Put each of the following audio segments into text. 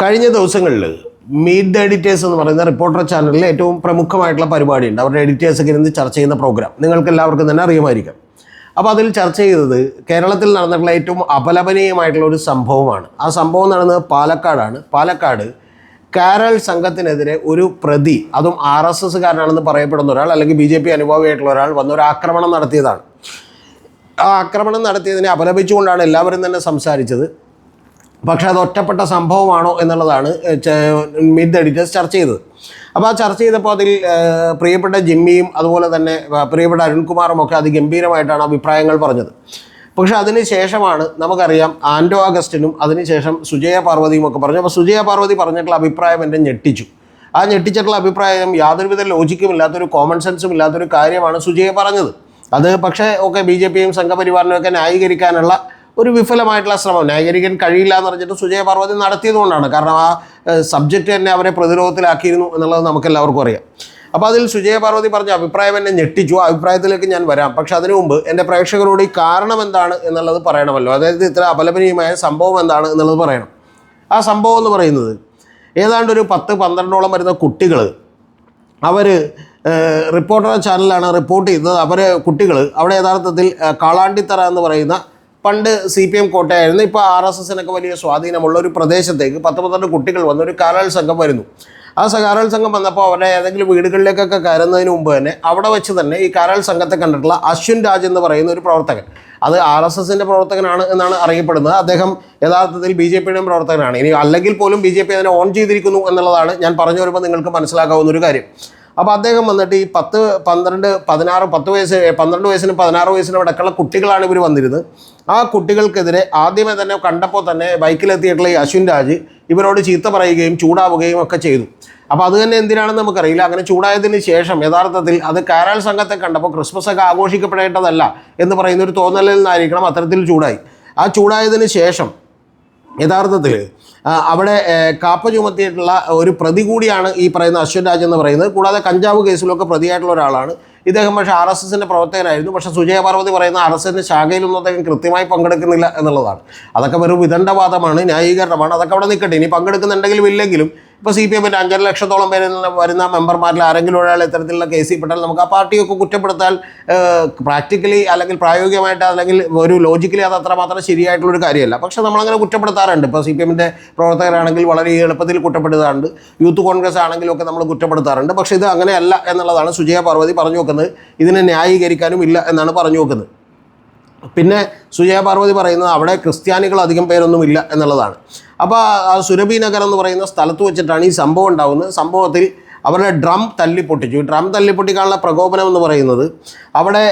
കഴിഞ്ഞ ദിവസങ്ങളിൽ meet the editors എന്ന് പറയുന്ന റിപ്പോർട്ടർ ചാനലിൽ ഏറ്റവും പ്രമുഖമായിട്ടുള്ള പരിപാടിയുണ്ട്. അവരുടെ എഡിറ്റേഴ്സൊക്കെ ഇരുന്ന് ചർച്ച ചെയ്യുന്ന പ്രോഗ്രാം നിങ്ങൾക്ക് എല്ലാവർക്കും തന്നെ അറിയുമായിരിക്കും. അപ്പോൾ അതിൽ ചർച്ച ചെയ്തത് കേരളത്തിൽ നടന്നിട്ടുള്ള ഏറ്റവും അപലപനീയമായിട്ടുള്ള ഒരു സംഭവമാണ്. ആ സംഭവം നടന്നത് പാലക്കാടാണ്. പാലക്കാട് കാരൽ സംഘത്തിനെതിരെ ഒരു പ്രതി അതും ആർ എസ് എസ്സുകാരനാണെന്ന് പറയപ്പെടുന്ന ഒരാൾ അല്ലെങ്കിൽ ബി ജെ പി അനുഭാവിയായിട്ടുള്ള ഒരാൾ വന്നൊരു ആക്രമണം നടത്തിയതാണ്. ആ ആക്രമണം നടത്തിയതിനെ അപലപിച്ചുകൊണ്ടാണ് എല്ലാവരും തന്നെ സംസാരിച്ചത്. പക്ഷേ അത് ഒറ്റപ്പെട്ട സംഭവമാണോ എന്നുള്ളതാണ് മിഡ് എഡിറ്റേഴ്സ് ചർച്ച ചെയ്തത്. അപ്പോൾ ആ ചർച്ച ചെയ്തപ്പോൾ അതിൽ പ്രിയപ്പെട്ട ജിമ്മിയും അതുപോലെ തന്നെ പ്രിയപ്പെട്ട അരുൺകുമാറും ഒക്കെ അതിഗംഭീരമായിട്ടാണ് അഭിപ്രായങ്ങൾ പറഞ്ഞത്. പക്ഷേ അതിന് ശേഷമാണ് നമുക്കറിയാം ആൻഡോ അഗസ്റ്റിനും അതിനുശേഷം സുജയ പാർവതിയും ഒക്കെ പറഞ്ഞു. അപ്പോൾ സുജയ പാർവതി പറഞ്ഞിട്ടുള്ള അഭിപ്രായം എന്നെ ഞെട്ടിച്ചു. ആ ഞെട്ടിച്ചിട്ടുള്ള അഭിപ്രായം യാതൊരുവിധ ലോജിക്കും ഇല്ലാത്തൊരു കോമൺ സെൻസും ഇല്ലാത്തൊരു കാര്യമാണ് സുജയ പറഞ്ഞത്. അത് പക്ഷേ ഒക്കെ ബി ജെ പിയും സംഘപരിവാറിനും ഒക്കെ ന്യായീകരിക്കാനുള്ള ഒരു വിഫലമായിട്ടുള്ള ശ്രമം. ന്യായീകരിക്കാൻ കഴിയില്ല എന്ന് പറഞ്ഞിട്ട് സുജയ പാർവതി നടത്തിയതുകൊണ്ടാണ് കാരണം ആ സബ്ജക്റ്റ് തന്നെ അവരെ പ്രതിരോധത്തിലാക്കിയിരുന്നു എന്നുള്ളത് നമുക്കെല്ലാവർക്കും അറിയാം. അപ്പോൾ അതിൽ സുജയ പാർവതി പറഞ്ഞ അഭിപ്രായം എന്നെ ഞെട്ടിച്ചു. അഭിപ്രായത്തിലേക്ക് ഞാൻ വരാം. പക്ഷെ അതിനു മുമ്പ് എന്റെ പ്രേക്ഷകരോട് ഈ കാരണം എന്താണ് എന്നുള്ളത് പറയണമല്ലോ. അതായത് ഇത്ര അപലപനീയമായ സംഭവം എന്താണ് എന്നുള്ളത് പറയണം. ആ സംഭവം എന്ന് പറയുന്നത് ഏതാണ്ട് ഒരു പത്ത് പന്ത്രണ്ടോളം വരുന്ന കുട്ടികൾ അവർ റിപ്പോർട്ടർ ചാനലിലാണ് റിപ്പോർട്ട് ചെയ്തത്. അവർ കുട്ടികൾ അവിടെ യഥാർത്ഥത്തിൽ കാളാണ്ടിത്തറ എന്ന് പറയുന്ന പണ്ട് സി പി എം കോട്ടയായിരുന്നു. ഇപ്പോൾ ആർ എസ് എസിനൊക്കെ വലിയ സ്വാധീനമുള്ള ഒരു പ്രദേശത്തേക്ക് പത്ത് പന്ത്രണ്ട് കുട്ടികൾ വന്ന് ഒരു കാലാൾ സംഘം വരുന്നു. ആ കാരാൾ സംഘം വന്നപ്പോൾ അവരുടെ ഏതെങ്കിലും വീടുകളിലേക്കൊക്കെ കയറുന്നതിന് മുമ്പ് തന്നെ അവിടെ വെച്ച് തന്നെ ഈ കാരാൾ സംഘത്തെ കണ്ടിട്ടുള്ള അശ്വിൻ രാജ് എന്ന് പറയുന്ന ഒരു പ്രവർത്തകൻ. അത് ആർ എസ് എസിന്റെ പ്രവർത്തകനാണ് എന്നാണ് അറിയപ്പെടുന്നത്. അദ്ദേഹം യഥാർത്ഥത്തിൽ ബി ജെ പിയുടെയും പ്രവർത്തകനാണ്. ഇനി അല്ലെങ്കിൽ പോലും ബി ജെ പി അതിനെ ഓൺ ചെയ്തിരിക്കുന്നു എന്നുള്ളതാണ് ഞാൻ പറഞ്ഞു വരുമ്പോൾ നിങ്ങൾക്ക് മനസ്സിലാക്കാവുന്ന ഒരു കാര്യം. അപ്പോൾ അദ്ദേഹം വന്നിട്ട് ഈ പത്ത് പന്ത്രണ്ട് പതിനാറ് പത്ത് വയസ്സ് പന്ത്രണ്ട് വയസ്സിനും പതിനാറ് വയസ്സിനും അടക്കമുള്ള കുട്ടികളാണ് ഇവർ വന്നിരുന്നത്. ആ കുട്ടികൾക്കെതിരെ ആദ്യമേ തന്നെ കണ്ടപ്പോൾ തന്നെ ബൈക്കിലെത്തിയിട്ടുള്ള ഈ അശ്വിൻ രാജ് ഇവരോട് ചീത്ത പറയുകയും ചൂടാവുകയും ഒക്കെ ചെയ്തു. അപ്പോൾ അത് തന്നെ എന്തിനാണെന്ന് നമുക്കറിയില്ല. അങ്ങനെ ചൂടായതിന് ശേഷം യഥാർത്ഥത്തിൽ അത് കാരാൾ സംഘത്തെ കണ്ടപ്പോൾ ക്രിസ്മസ് ഒക്കെ ആഘോഷിക്കപ്പെടേണ്ടതല്ല എന്ന് പറയുന്ന ഒരു തോന്നലിൽ നിന്നായിരിക്കണം അത്തരത്തിൽ ചൂടായി. ആ ചൂടായതിന് ശേഷം യഥാർത്ഥത്തിൽ അവിടെ കാപ്പ ചുമത്തിയിട്ടുള്ള ഒരു പ്രതി കൂടിയാണ് ഈ പറയുന്ന അശ്വൻ രാജ് എന്ന് പറയുന്നത്. കൂടാതെ കഞ്ചാവ് കേസിലൊക്കെ പ്രതിയായിട്ടുള്ള ഒരാളാണ്. ഇദ്ദേഹം പക്ഷേ ആർ എസ് എസിന്റെ പ്രവർത്തകനായിരുന്നു. പക്ഷേ സുജയ പാർവതി പറയുന്ന ആർ എസ് എസിന്റെ ശാഖയിലൊന്നും അദ്ദേഹം കൃത്യമായി പങ്കെടുക്കുന്നില്ല എന്നുള്ളതാണ്. അതൊക്കെ വെറും വിദണ്ഡവാദമാണ് ന്യായീകരണമാണ്. അതൊക്കെ അവിടെ നിൽക്കട്ടെ ഇനി പങ്കെടുക്കുന്നുണ്ടെങ്കിലും ഇല്ലെങ്കിലും ഇപ്പോൾ സി പി എമ്മിന്റെ അഞ്ചര ലക്ഷത്തോളം പേര് വരുന്ന മെമ്പർമാരിൽ ആരെങ്കിലും ഒരാൾ ഇത്തരത്തിലുള്ള കേസിൽ പെട്ടാൽ നമുക്ക് ആ പാർട്ടിയൊക്കെ കുറ്റപ്പെടുത്താൻ പ്രാക്ടിക്കലി അല്ലെങ്കിൽ പ്രായോഗികമായിട്ട് അല്ലെങ്കിൽ ഒരു ലോജിക്കലി അത് അത്രമാത്രം ശരിയായിട്ടുള്ളൊരു കാര്യമല്ല. പക്ഷേ നമ്മളങ്ങനെ കുറ്റപ്പെടുത്താറുണ്ട്. ഇപ്പോൾ സി പി എമ്മിന്റെ പ്രവർത്തകരാണെങ്കിൽ വളരെ എളുപ്പത്തിൽ കുറ്റപ്പെടുത്താറുണ്ട്. യൂത്ത് കോൺഗ്രസ് ആണെങ്കിലും ഒക്കെ നമ്മൾ കുറ്റപ്പെടുത്താറുണ്ട്. പക്ഷേ ഇത് അങ്ങനെയല്ല എന്നുള്ളതാണ് സുജയ പാർവതി പറഞ്ഞു വെക്കുന്നത്. ഇതിനെ ന്യായീകരിക്കാനും ഇല്ല എന്നാണ് പറഞ്ഞു വെക്കുന്നത്. പിന്നെ സുജയ പാർവതി പറയുന്നത് അവിടെ ക്രിസ്ത്യാനികൾ അധികം പേരൊന്നുമില്ല എന്നുള്ളതാണ്. അപ്പോൾ ആ സുരഭി നഗർ എന്ന് പറയുന്ന സ്ഥലത്ത് വെച്ചിട്ടാണ് ഈ സംഭവം ഉണ്ടാകുന്നത് സംഭവത്തിൽ അവരുടെ ഡ്രം തല്ലിപ്പൊട്ടിച്ചു ഡ്രം തല്ലിപ്പൊട്ടിക്കാനുള്ള പ്രകോപനം എന്ന് പറയുന്നത് അവിടെ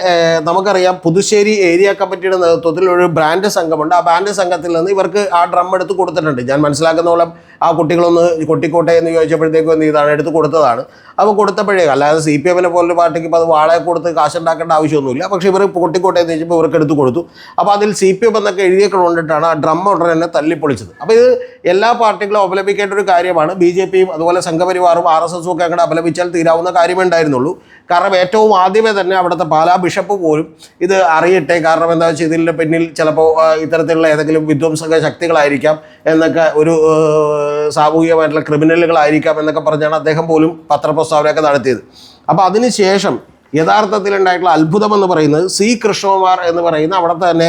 നമുക്കറിയാം പുതുശ്ശേരി ഏരിയ കമ്മിറ്റിയുടെ നേതൃത്വത്തിൽ ഒരു ബ്രാൻഡ് സംഘമുണ്ട്. ആ ബ്രാൻഡ് സംഘത്തിൽ നിന്ന് ഇവർക്ക് ആ ഡ്രം എടുത്ത് കൊടുത്തിട്ടുണ്ട്. ഞാൻ മനസ്സിലാക്കുന്നോളം ആ കുട്ടികളൊന്ന് കൊട്ടിക്കോട്ടെ എന്ന് ചോദിച്ചപ്പോഴത്തേക്കും എന്ത് ചെയ്താണ് എടുത്ത് കൊടുത്തതാണ്. അപ്പോൾ കൊടുത്തപ്പോഴേ അല്ലാതെ സി പി എമ്മിനെ പോലൊരു പാർട്ടിക്ക് ഇപ്പോൾ അത് വാളയെ കൊടുത്ത് കാശുണ്ടാക്കേണ്ട ആവശ്യമൊന്നുമില്ല. പക്ഷേ ഇവർ കൊട്ടിക്കോട്ടെ എന്ന് ചോദിച്ചപ്പോൾ ഇവർക്ക് എടുത്ത് കൊടുത്തു. അപ്പോൾ അതിൽ സി പി എം എന്നൊക്കെ എഴുതിയൊക്കെ കൊണ്ടിട്ടാണ് ആ ഡ്രം ഉടനെ തന്നെ തല്ലിപ്പൊളിച്ചത് അപ്പോൾ ഇത് എല്ലാ പാർട്ടികളും അപലപിക്കേണ്ട ഒരു കാര്യമാണ്. ബി ജെ പിയും അതുപോലെ സംഘപരിവാറും ആർ എസ് എസും ഒക്കെ അങ്ങനെ അപലപിച്ചാൽ തീരാവുന്ന കാര്യമേ ഉണ്ടായിരുന്നുള്ളൂ. കാരണം ഏറ്റവും ആദ്യമേ തന്നെ അവിടുത്തെ പാലാ ബിഷപ്പ് പോലും ഇത് അറിയട്ടെ. കാരണം എന്താ വെച്ചാൽ ഇതിന്റെ പിന്നിൽ ചിലപ്പോൾ ഇത്തരത്തിലുള്ള ഏതെങ്കിലും വിധ്വംസക ശക്തികളായിരിക്കാം എന്നൊക്കെ ഒരു സാമൂഹികമായിട്ടുള്ള ക്രിമിനലുകളായിരിക്കാം എന്നൊക്കെ പറഞ്ഞാണ് അദ്ദേഹം പോലും പത്രപ്രസ്താവനയൊക്കെ നടത്തിയത്. അപ്പോൾ അതിനുശേഷം യഥാർത്ഥത്തിലുണ്ടായിട്ടുള്ള അത്ഭുതം എന്ന് പറയുന്നത് സി കൃഷ്ണകുമാർ എന്ന് പറയുന്ന അവിടുത്തെ തന്നെ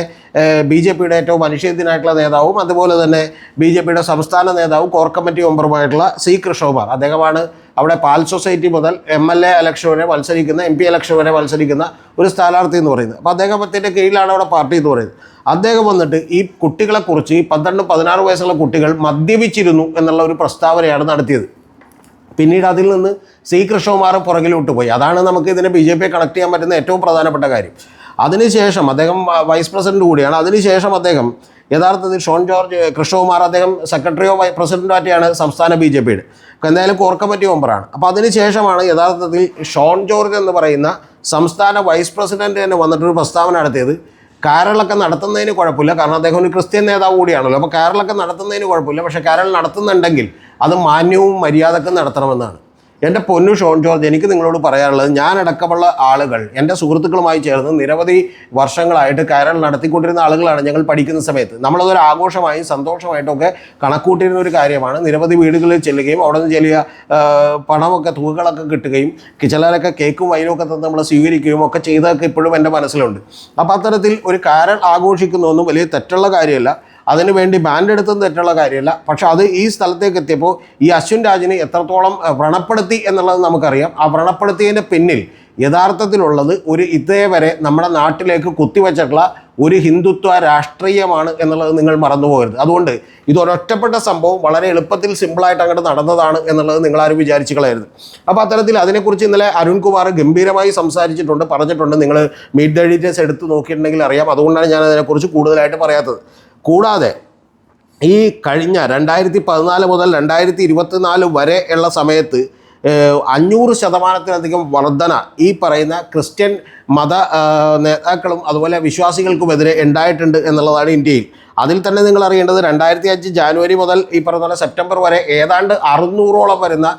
ബി ജെ പിയുടെ ഏറ്റവും മനുഷ്യത്തിനായിട്ടുള്ള നേതാവും അതുപോലെ തന്നെ ബി ജെ പിയുടെ സംസ്ഥാന നേതാവും കോർ കമ്മിറ്റി മെമ്പറുമായിട്ടുള്ള സി കൃഷ്ണകുമാർ. അദ്ദേഹമാണ് അവിടെ പാൽ സൊസൈറ്റി മുതൽ എം എൽ എ ഇലക്ഷൻ വരെ മത്സരിക്കുന്ന എം പി ഇലക്ഷൻ വരെ മത്സരിക്കുന്ന ഒരു സ്ഥാനാർത്ഥി എന്ന് പറയുന്നത്. അപ്പോൾ അദ്ദേഹത്തിന്റെ കീഴിലാണ് അവിടെ പാർട്ടി എന്ന് പറയുന്നത്. അദ്ദേഹം വന്നിട്ട് ഈ കുട്ടികളെക്കുറിച്ച് ഈ പന്ത്രണ്ട് പതിനാറ് വയസ്സുള്ള കുട്ടികൾ മദ്യപിച്ചിരുന്നു എന്നുള്ള ഒരു പ്രസ്താവനയാണ് നടത്തിയത്. പിന്നീട് അതിൽ നിന്ന് സി കൃഷ്ണകുമാർ പുറകിലോട്ട് പോയി. അതാണ് നമുക്ക് ഇതിനെ ബി ജെ പിയെ കണക്ട് ചെയ്യാൻ പറ്റുന്ന ഏറ്റവും പ്രധാനപ്പെട്ട കാര്യം. അതിനുശേഷം അദ്ദേഹം വൈസ് പ്രസിഡന്റ് കൂടിയാണ്. അതിനുശേഷം അദ്ദേഹം യഥാർത്ഥത്തിൽ ഷോൺ ജോർജ് കൃഷ്ണകുമാർ അദ്ദേഹം സെക്രട്ടറിയോ വൈ പ്രസിഡന്റായിട്ടാണ് സംസ്ഥാന ബി ജെ പിയുടെ. എന്തായാലും കോർ കമ്മിറ്റി മെമ്പറാണ് അപ്പോൾ അതിനുശേഷമാണ് യഥാർത്ഥത്തിൽ ഷോൺ ജോർജ് എന്ന് പറയുന്ന സംസ്ഥാന വൈസ് പ്രസിഡന്റ് തന്നെ വന്നിട്ടൊരു പ്രസ്താവന നടത്തിയത്. കാരളൊക്കെ നടത്തുന്നതിന് കുഴപ്പമില്ല. കാരണം അദ്ദേഹം ഒരു ക്രിസ്ത്യൻ നേതാവ് കൂടിയാണല്ലോ. അപ്പോൾ കാരളൊക്കെ നടത്തുന്നതിന് കുഴപ്പമില്ല. പക്ഷേ കാരൾ നടത്തുന്നുണ്ടെങ്കിൽ അത് മാന്യവും മര്യാദക്കും നടത്തണമെന്നാണ്. എന്റെ പൊന്നു ഷോൺ ജോർജ് എനിക്ക് നിങ്ങളോട് പറയാനുള്ളത് ഞാൻ അടക്കമുള്ള ആളുകൾ എന്റെ സുഹൃത്തുക്കളുമായി ചേർന്ന് നിരവധി വർഷങ്ങളായിട്ട് കയറൽ നടത്തിക്കൊണ്ടിരുന്ന ആളുകളാണ് ഞങ്ങൾ പഠിക്കുന്ന സമയത്ത്. നമ്മളതൊരു ആഘോഷമായും സന്തോഷമായിട്ടൊക്കെ കണക്കൂട്ടിരുന്ന ഒരു കാര്യമാണ്. നിരവധി വീടുകളിൽ ചെല്ലുകയും അവിടെ നിന്ന് ചെല്ലിയ പണമൊക്കെ തുകകളൊക്കെ കിട്ടുകയും ചിലരൊക്കെ കേക്കും വൈനും ഒക്കെ തന്ന് നമ്മൾ സ്വീകരിക്കുകയും ഒക്കെ ചെയ്തതൊക്കെ ഇപ്പോഴും എന്റെ മനസ്സിലുണ്ട്. അപ്പോൾ അത്തരത്തിൽ ഒരു കാരൽ ആഘോഷിക്കുന്നതൊന്നും വലിയ തെറ്റുള്ള കാര്യമല്ല. അതിനു വേണ്ടി ബാൻഡ് എടുത്തത് തെറ്റുള്ള കാര്യമല്ല. പക്ഷെ അത് ഈ സ്ഥലത്തേക്ക് എത്തിയപ്പോൾ ഈ അശ്വിൻ രാജിനെ എത്രത്തോളം വ്രണപ്പെടുത്തി എന്നുള്ളത് നമുക്കറിയാം. ആ വ്രണപ്പെടുത്തിയതിന്റെ പിന്നിൽ യഥാർത്ഥത്തിലുള്ളത് ഒരു ഇതേ വരെ നമ്മുടെ നാട്ടിലേക്ക് കുത്തിവച്ചിട്ടുള്ള ഒരു ഹിന്ദുത്വ രാഷ്ട്രീയമാണ് എന്നുള്ളത് നിങ്ങൾ മറന്നുപോകരുത്. അതുകൊണ്ട് ഇത് ഒരൊറ്റപ്പെട്ട സംഭവം വളരെ എളുപ്പത്തിൽ സിമ്പിളായിട്ട് അങ്ങോട്ട് നടന്നതാണ് എന്നുള്ളത് നിങ്ങളാരും വിചാരിച്ചു കളയരുത്. അപ്പോൾ അത്തരത്തിൽ അതിനെക്കുറിച്ച് ഇന്നലെ അരുൺകുമാർ ഗംഭീരമായി സംസാരിച്ചിട്ടുണ്ട് പറഞ്ഞിട്ടുണ്ട്. നിങ്ങൾ മീറ്റ് ദ എടുത്ത് നോക്കിയിട്ടുണ്ടെങ്കിൽ അറിയാം. അതുകൊണ്ടാണ് ഞാൻ അതിനെക്കുറിച്ച് കൂടുതലായിട്ട് പറയാത്തത്. കൂടാതെ ഈ കഴിഞ്ഞ രണ്ടായിരത്തി പതിനാല് മുതൽ രണ്ടായിരത്തി ഇരുപത്തിനാല് വരെ ഉള്ള സമയത്ത് അഞ്ഞൂറ് ശതമാനത്തിലധികം വർധന ഈ പറയുന്ന ക്രിസ്ത്യൻ മത നേതാക്കളും അതുപോലെ വിശ്വാസികൾക്കുമെതിരെ ഉണ്ടായിട്ടുണ്ട് എന്നുള്ളതാണ് ഇന്ത്യയിൽ. അതിൽ തന്നെ നിങ്ങൾ അറിയേണ്ടത് രണ്ടായിരത്തി അഞ്ച് ജാനുവരി മുതൽ ഈ പറഞ്ഞ പോലെ സെപ്റ്റംബർ വരെ ഏതാണ്ട് അറുന്നൂറോളം വരുന്ന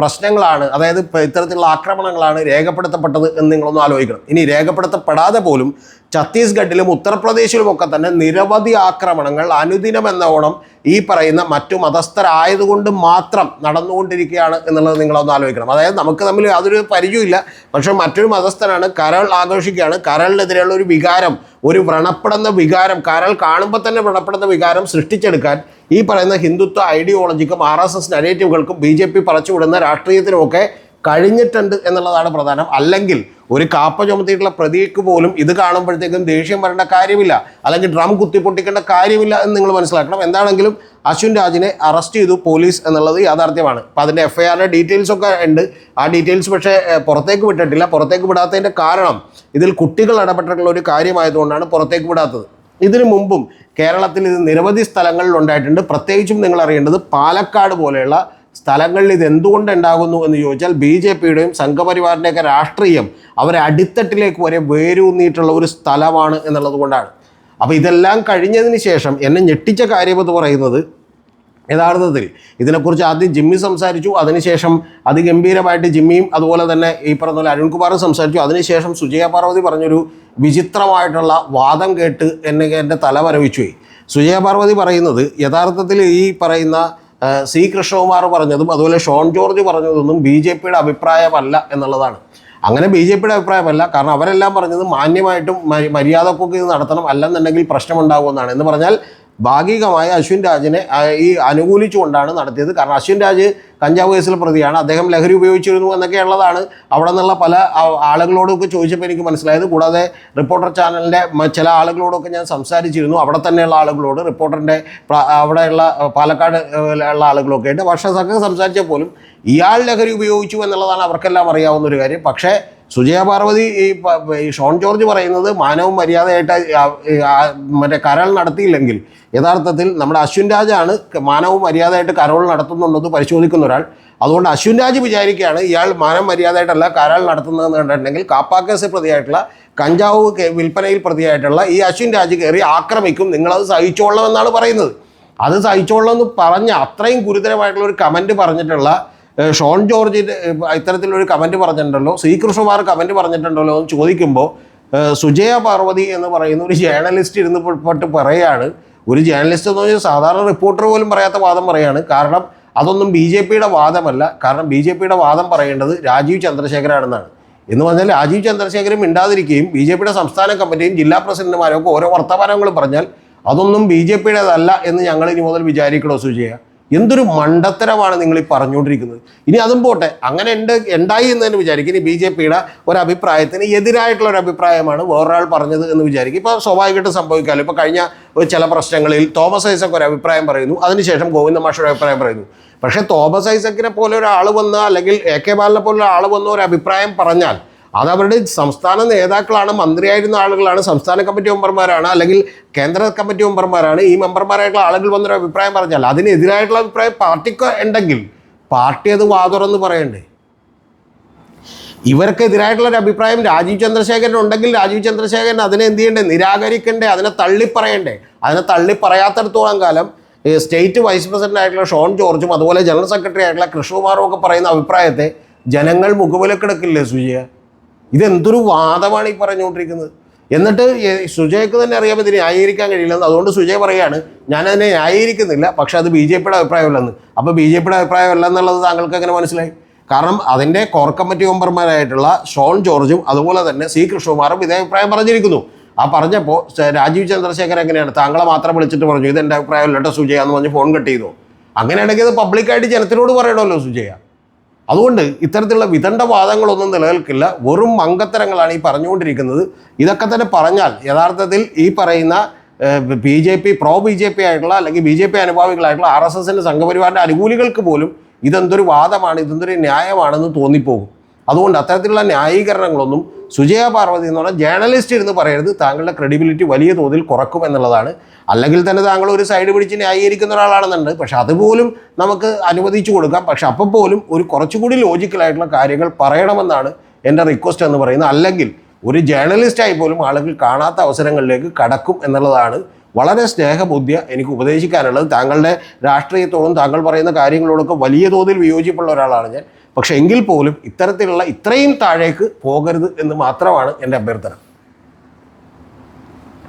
പ്രശ്നങ്ങളാണ് അതായത് ഇത്തരത്തിലുള്ള ആക്രമണങ്ങളാണ് രേഖപ്പെടുത്തപ്പെട്ടത് എന്ന് നിങ്ങളൊന്ന് ആലോചിക്കണം. ഇനി രേഖപ്പെടുത്തപ്പെടാതെ പോലും ഛത്തീസ്ഗഡിലും ഉത്തർപ്രദേശിലും ഒക്കെ തന്നെ നിരവധി ആക്രമണങ്ങൾ അനുദിനം എന്നോണം ഈ പറയുന്ന മറ്റു മതസ്ഥരായതുകൊണ്ട് മാത്രം നടന്നുകൊണ്ടിരിക്കുകയാണ് എന്നുള്ളത് നിങ്ങളൊന്ന് ആലോചിക്കണം. അതായത് നമുക്ക് തമ്മിൽ യാതൊരു പരിചയമില്ല പക്ഷേ മറ്റൊരു മതസ്ഥനാണ് കരൾ ആഘോഷിക്കുകയാണ്. കരളിനെതിരെയുള്ള ഒരു വികാരം ഒരു വ്രണപ്പെടുന്ന വികാരം കരൾ കാണുമ്പോൾ തന്നെ വ്രണപ്പെടുന്ന വികാരം സൃഷ്ടിച്ചെടുക്കാൻ ഈ പറയുന്ന ഹിന്ദുത്വ ഐഡിയോളജിക്കും ആർ എസ് എസ് നരേറ്റീവുകൾക്കും ബി ജെ പി പറച്ചുവിടുന്ന രാഷ്ട്രീയത്തിനുമൊക്കെ കഴിഞ്ഞിട്ടുണ്ട് എന്നുള്ളതാണ് പ്രധാനം. അല്ലെങ്കിൽ ഒരു കാപ്പ ചുമത്തിയിട്ടുള്ള പ്രതിക്ക് പോലും ഇത് കാണുമ്പോഴത്തേക്കും ദേഷ്യം വരേണ്ട കാര്യമില്ല. അല്ലെങ്കിൽ ഡ്രം കുത്തിപ്പൊട്ടിക്കേണ്ട കാര്യമില്ല എന്ന് നിങ്ങൾ മനസ്സിലാക്കണം. എന്താണെങ്കിലും അശ്വിൻ രാജിനെ അറസ്റ്റ് ചെയ്തു പോലീസ് എന്നുള്ളത് യാഥാർത്ഥ്യമാണ്. അപ്പോൾ അതിന്റെ എഫ് ഐ ആറിന്റെ ഡീറ്റെയിൽസ് ഒക്കെ ഉണ്ട്. ആ ഡീറ്റെയിൽസ് പക്ഷേ പുറത്തേക്ക് വിട്ടിട്ടില്ല. പുറത്തേക്ക് വിടാത്തതിന്റെ കാരണം ഇതിൽ കുട്ടികൾ ഇടപെട്ടിട്ടുള്ള ഒരു കാര്യമായതുകൊണ്ടാണ് പുറത്തേക്ക് വിടാത്തത്. ഇതിനു മുമ്പും കേരളത്തിൽ ഇത് നിരവധി സ്ഥലങ്ങളിൽ ഉണ്ടായിട്ടുണ്ട്. പ്രത്യേകിച്ചും നിങ്ങൾ അറിയേണ്ടത് പാലക്കാട് പോലെയുള്ള സ്ഥലങ്ങളിൽ ഇത് എന്തുകൊണ്ട് ഉണ്ടാകുന്നു എന്ന് ചോദിച്ചാൽ ബി ജെ പിയുടെയും സംഘപരിവാറിന്റെയൊക്കെ രാഷ്ട്രീയം അവരെ അടിത്തട്ടിലേക്ക് വരെ വേരൂന്നിയിട്ടുള്ള ഒരു സ്ഥലമാണ് എന്നുള്ളത് കൊണ്ടാണ്. അപ്പോൾ ഇതെല്ലാം കഴിഞ്ഞതിന് ശേഷം എന്നെ ഞെട്ടിച്ച കാര്യമെന്ന് പറയുന്നത് യഥാർത്ഥത്തിൽ ഇതിനെക്കുറിച്ച് ആദ്യം ജിമ്മി സംസാരിച്ചു അതിനുശേഷം അതിഗംഭീരമായിട്ട് ജിമ്മിയും അതുപോലെ തന്നെ ഈ പറഞ്ഞ പോലെ അരുൺകുമാറും സംസാരിച്ചു. അതിനുശേഷം സുജയ പാർവതി പറഞ്ഞൊരു വിചിത്രമായിട്ടുള്ള വാദം കേട്ട് എന്നെ എന്റെ തല വരവിച്ചു സുജയ പാർവതി പറയുന്നത് യഥാർത്ഥത്തിൽ ഈ പറയുന്ന സി കൃഷ്ണകുമാർ പറഞ്ഞതും അതുപോലെ ഷോൺ ജോർജ് പറഞ്ഞതൊന്നും ബി ജെ പിയുടെ അഭിപ്രായമല്ല എന്നുള്ളതാണ്. അങ്ങനെ ബി ജെ പിയുടെ അഭിപ്രായമല്ല. കാരണം അവരെല്ലാം പറഞ്ഞത് മാന്യമായിട്ടും മര്യ- മര്യാദക്കൊക്കെ ഇത് നടത്തണം അല്ലെന്നുണ്ടെങ്കിൽ പ്രശ്നമുണ്ടാകുമെന്നാണ് എന്ന് പറഞ്ഞാൽ ഭാഗികമായി അശ്വിൻ രാജിനെ ഈ അനുകൂലിച്ചുകൊണ്ടാണ് നടത്തിയത്. കാരണം അശ്വിൻ രാജ് കഞ്ചാവ് കേസിൽ പ്രതിയാണ്. അദ്ദേഹം ലഹരി ഉപയോഗിച്ചിരുന്നു എന്നൊക്കെ ഉള്ളതാണ്. അവിടെ നിന്നുള്ള പല ആളുകളോടൊക്കെ ചോദിച്ചപ്പോൾ എനിക്ക് മനസ്സിലായത്. കൂടാതെ റിപ്പോർട്ടർ ചാനലിന്റെ ചില ആളുകളോടൊക്കെ ഞാൻ സംസാരിച്ചിരുന്നു. അവിടെ തന്നെയുള്ള ആളുകളോട് റിപ്പോർട്ടറിന്റെ അവിടെയുള്ള പാലക്കാട് ഉള്ള ആളുകളൊക്കെ ആയിട്ട്. പക്ഷേ സംസാരിച്ചാൽ പോലും ഇയാൾ ലഹരി ഉപയോഗിച്ചു എന്നുള്ളതാണ് അവർക്കെല്ലാം അറിയാവുന്ന ഒരു കാര്യം. പക്ഷേ സുജയ പാർവതി ഈ ഷോൺ ജോർജ് പറയുന്നത് മാനവും മര്യാദയായിട്ട് മറ്റേ കരൾ നടത്തിയില്ലെങ്കിൽ യഥാർത്ഥത്തിൽ നമ്മുടെ അശ്വിൻ രാജാണ് മാനവും മര്യാദയായിട്ട് കരൾ നടത്തുന്നുണ്ടെന്ന് പരിശോധിക്കുന്ന ഒരാൾ. അതുകൊണ്ട് അശ്വിൻ രാജ് വിചാരിക്കുകയാണ് ഇയാൾ മാനം മര്യാദയായിട്ടല്ല കരൾ നടത്തുന്നതെന്ന് കണ്ടിട്ടുണ്ടെങ്കിൽ കാപ്പാക്കേസ് പ്രതിയായിട്ടുള്ള കഞ്ചാവ് വിൽപ്പനയിൽ പ്രതിയായിട്ടുള്ള ഈ അശ്വിൻ രാജ് കയറി ആക്രമിക്കും. നിങ്ങളത് സഹിച്ചോളണമെന്നാണ് പറയുന്നത്. അത് സഹിച്ചോളണമെന്ന് പറഞ്ഞ അത്രയും ഗുരുതരമായിട്ടുള്ള ഒരു കമന്റ് പറഞ്ഞിട്ടുള്ള ഷോൺ ജോർജ് ഇത്തരത്തിലൊരു കമന്റ് പറഞ്ഞിട്ടുണ്ടല്ലോ. സി കൃഷ്ണകുമാർ കമന്റ് പറഞ്ഞിട്ടുണ്ടല്ലോ എന്ന് ചോദിക്കുമ്പോൾ സുജയ പാർവതി എന്ന് പറയുന്ന ഒരു ജേർണലിസ്റ്റ് ഇരുന്ന് പെട്ട് പറയുകയാണ് ഒരു ജേർണലിസ്റ്റ് എന്ന് പറഞ്ഞാൽ സാധാരണ റിപ്പോർട്ടർ പോലും പറയാത്ത വാദം പറയാണ്. കാരണം അതൊന്നും ബി ജെ പിയുടെ വാദമല്ല. കാരണം ബി ജെ പിയുടെ വാദം പറയേണ്ടത് രാജീവ് ചന്ദ്രശേഖരാണെന്നാണ്. എന്ന് പറഞ്ഞാൽ രാജീവ് ചന്ദ്രശേഖരൻ മിണ്ടാതിരിക്കുകയും ബി ജെ പിയുടെ സംസ്ഥാന കമ്മിറ്റിയും ജില്ലാ പ്രസിഡന്റുമാരൊക്കെ ഓരോ വർത്തമാനങ്ങൾ പറഞ്ഞാൽ അതൊന്നും ബി ജെ പിയുടേതല്ല എന്ന് ഞങ്ങൾ ഇനി മുതൽ വിചാരിക്കണോ സുജയ? എന്തൊരു മണ്ടത്തരമാണ് നിങ്ങൾ ഈ പറഞ്ഞുകൊണ്ടിരിക്കുന്നത്. ഇനി അതും പോട്ടെ അങ്ങനെ ഉണ്ട് ഉണ്ടായി എന്ന് തന്നെ വിചാരിക്കും. ഇനി ബി ജെ പിയുടെ ഒരു അഭിപ്രായത്തിന് എതിരായിട്ടുള്ള ഒരു അഭിപ്രായമാണ് വേറൊരാൾ പറഞ്ഞത് എന്ന് വിചാരിക്കും. ഇപ്പോൾ സ്വാഭാവികമായിട്ടും സംഭവിക്കാമല്ലോ. ഇപ്പോൾ കഴിഞ്ഞ ചില പ്രശ്നങ്ങളിൽ തോമസ് ഐസക് ഒരു അഭിപ്രായം പറയുന്നു. അതിനുശേഷം ഗോവിന്ദ മാഷയുടെ അഭിപ്രായം പറയുന്നു. പക്ഷേ തോമസ് ഐസക്കിനെ പോലെ ഒരാൾ വന്ന അല്ലെങ്കിൽ എ കെ ബാലിനെ പോലെ ഒരാൾ വന്ന ഒരു അഭിപ്രായം പറഞ്ഞാൽ അത് അവരുടെ സംസ്ഥാന നേതാക്കളാണ് മന്ത്രിയായിരുന്ന ആളുകളാണ് സംസ്ഥാന കമ്മിറ്റി മെമ്പർമാരാണ് അല്ലെങ്കിൽ കേന്ദ്ര കമ്മിറ്റി മെമ്പർമാരാണ്. ഈ മെമ്പർമാരായിട്ടുള്ള ആളുകൾ വന്നൊരു അഭിപ്രായം പറഞ്ഞാൽ അതിനെതിരായിട്ടുള്ള അഭിപ്രായം പാർട്ടിക്ക് ഉണ്ടെങ്കിൽ പാർട്ടി അത് വാതുറന്ന് പറയണ്ടേ? ഇവർക്കെതിരായിട്ടുള്ള ഒരു അഭിപ്രായം രാജീവ് ചന്ദ്രശേഖരൻ ഉണ്ടെങ്കിൽ രാജീവ് ചന്ദ്രശേഖരൻ അതിനെ എന്ത് ചെയ്യണ്ടേ? നിരാകരിക്കണ്ടേ? അതിനെ തള്ളിപ്പറയണ്ടേ അതിനെ തള്ളിപ്പറയാത്തടത്തോളം കാലം സ്റ്റേറ്റ് വൈസ് പ്രസിഡന്റ് ആയിട്ടുള്ള ഷോൺ ജോർജും അതുപോലെ ജനറൽ സെക്രട്ടറി ആയിട്ടുള്ള കൃഷ്ണകുമാറും ഒക്കെ പറയുന്ന അഭിപ്രായത്തെ ജനങ്ങൾ മുഖവിലക്കെടുക്കില്ലേ സുജയ? ഇതെന്തൊരു വാദമാണ് ഈ പറഞ്ഞുകൊണ്ടിരിക്കുന്നത്? എന്നിട്ട് സുജയ്ക്ക് തന്നെ അറിയാൻ ഇതിനെ ന്യായീകരിക്കാൻ കഴിയില്ലെന്ന്. അതുകൊണ്ട് സുജയ് പറയാണ് ഞാനതിനെ ന്യായീകരിക്കുന്നില്ല പക്ഷേ അത് ബി ജെ പിയുടെ അഭിപ്രായമല്ലെന്ന്. അപ്പോൾ ബി ജെ പിയുടെ അഭിപ്രായമല്ല എന്നുള്ളത് താങ്കൾക്ക് അങ്ങനെ മനസ്സിലായി? കാരണം അതിന്റെ കോർ കമ്മിറ്റി മെമ്പർമാരായിട്ടുള്ള ഷോൺ ജോർജും അതുപോലെ തന്നെ സി കൃഷ്ണകുമാറും ഇതേ അഭിപ്രായം പറഞ്ഞിരിക്കുന്നു. ആ പറഞ്ഞപ്പോൾ രാജീവ് ചന്ദ്രശേഖർ എങ്ങനെയാണ്? താങ്കളെ മാത്രം വിളിച്ചിട്ട് പറഞ്ഞു ഇത് എന്റെ അഭിപ്രായം കേട്ടോ സുജയ എന്ന് പറഞ്ഞ് ഫോൺ കട്ട് ചെയ്തു. അങ്ങനെയാണെങ്കിൽ അത് പബ്ലിക്കായിട്ട് ജനത്തിനോട് പറയണമല്ലോ സുജയ അതുകൊണ്ട് ഇത്തരത്തിലുള്ള വിദണ്ഡവാദങ്ങളൊന്നും നിലനിൽക്കില്ല. വെറും മങ്കത്തരങ്ങളാണ് ഈ പറഞ്ഞുകൊണ്ടിരിക്കുന്നത്. ഇതൊക്കെ തന്നെ പറഞ്ഞാൽ യഥാർത്ഥത്തിൽ ഈ പറയുന്ന B J P pro B J P ആയിട്ടുള്ള അല്ലെങ്കിൽ ബി ജെ പി അനുഭാവികളായിട്ടുള്ള ആർ എസ് എസിന്റെ സംഘപരിവാറിന്റെ അനുകൂലികൾക്ക് പോലും ഇതെന്തൊരു വാദമാണ് ഇതെന്തൊരു ന്യായമാണെന്ന് തോന്നിപ്പോകും. അതുകൊണ്ട് അത്തരത്തിലുള്ള ന്യായീകരണങ്ങളൊന്നും സുജയ പാർവതി എന്ന് പറഞ്ഞാൽ ജേർണലിസ്റ്റ് ഇരുന്ന് പറയരുത്. താങ്കളുടെ ക്രെഡിബിലിറ്റി വലിയ തോതിൽ കുറക്കും എന്നുള്ളതാണ്. അല്ലെങ്കിൽ തന്നെ താങ്കൾ ഒരു സൈഡ് പിടിച്ച് ന്യായീകരിക്കുന്ന ഒരാളാണെന്നുണ്ട്. പക്ഷെ അതുപോലും നമുക്ക് അനുവദിച്ചു കൊടുക്കാം. പക്ഷെ അപ്പം പോലും ഒരു കുറച്ചുകൂടി ലോജിക്കലായിട്ടുള്ള കാര്യങ്ങൾ പറയണമെന്നാണ് എന്റെ റിക്വസ്റ്റ് എന്ന് പറയുന്നത്. അല്ലെങ്കിൽ ഒരു ജേർണലിസ്റ്റായി പോലും ആളുകൾ കാണാത്ത അവസരങ്ങളിലേക്ക് കടക്കും എന്നുള്ളതാണ് വളരെ സ്നേഹബുദ്ധിയ എനിക്ക് ഉപദേശിക്കാനുള്ളത്. താങ്കളുടെ രാഷ്ട്രീയത്തോടും താങ്കൾ പറയുന്ന കാര്യങ്ങളോടൊക്കെ വലിയ തോതിൽ വിയോജിപ്പുള്ള ഒരാളാണ് ഞാൻ. പക്ഷെ എങ്കിൽ പോലും ഇത്തരത്തിലുള്ള ഇത്രയും താഴേക്ക് പോകരുത് എന്ന് മാത്രമാണ് എന്റെ അഭ്യർത്ഥന.